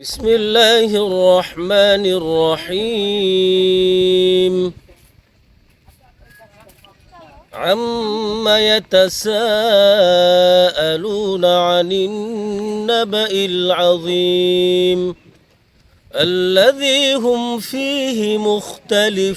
بسم الله الرحمن الرحيم عم يتساءلون عن النبأ العظيم الذي هم فيه مختلفون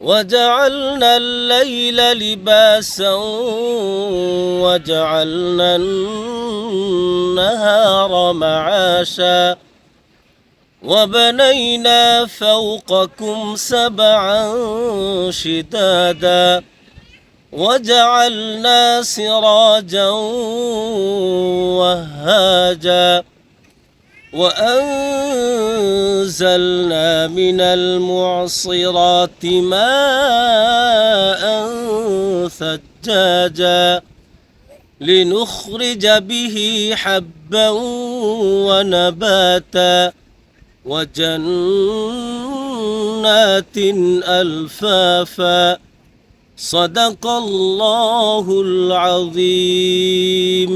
وجعلنا الليل لباسا وجعلنا النهار معاشا وبنينا فوقكم سبعا شدادا وجعلنا سراجا وهاجا وأنزلنا من المعصرات ماء ثجاجا لنخرج به حبا ونباتا وجنات ألفافا. صدق الله العظيم.